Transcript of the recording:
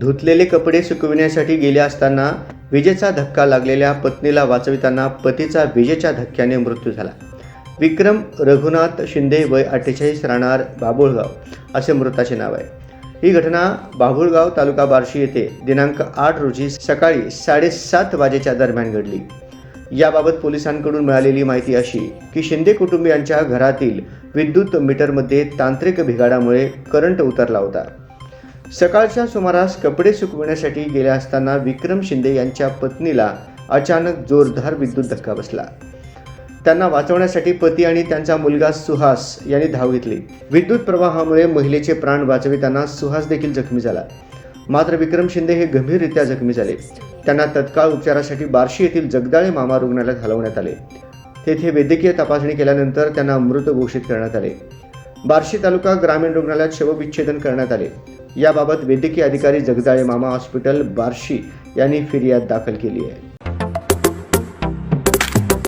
धुतलेले कपडे सुकविण्यासाठी गेले असताना विजेचा धक्का लागलेल्या पत्नीला वाचविताना पतीचा विजेच्या धक्क्याने मृत्यू झाला. विक्रम रघुनाथ शिंदे वय अठ्ठेचाळीस राहणार बाबुळगाव असे मृताचे नाव आहे. ही घटना बाभुळगाव तालुका बार्शी येथे दिनांक आठ रोजी सकाळी साडेसात वाजेच्या दरम्यान घडली. याबाबत पोलिसांकडून मिळालेली माहिती अशी की शिंदे कुटुंबियांच्या घरातील विद्युत मीटरमध्ये तांत्रिक बिघाडामुळे करंट उतरला होता. सकाळच्या सुमारास कपडे सुकविण्यासाठी गेले असताना विक्रम शिंदे यांच्या पत्नीला अचानक जोरदार विद्युत धक्का बसला. त्यांना वाचवण्यासाठी पती आणि त्यांचा मुलगा सुहास यांनी धाव घेतली. विद्युत प्रवाहामुळे महिलेचे प्राण वाचविताना सुहास देखील जखमी झाला. मात्र विक्रम शिंदे हे गंभीररित्या जखमी झाले. त्यांना तत्काळ उपचारासाठी बार्शी येथील जगदाळे मामा रुग्णालयात हलवण्यात आले. तेथे वैद्यकीय तपासणी केल्यानंतर त्यांना मृत घोषित करण्यात आले. बार्शी तालुका ग्रामीण रुग्णालयात शवविच्छेदन करण्यात आले. याबाबत वैद्यकीय अधिकारी जगदाळे मामा हॉस्पिटल बार्शी यांनी फिर्याद दाखल केली आहे.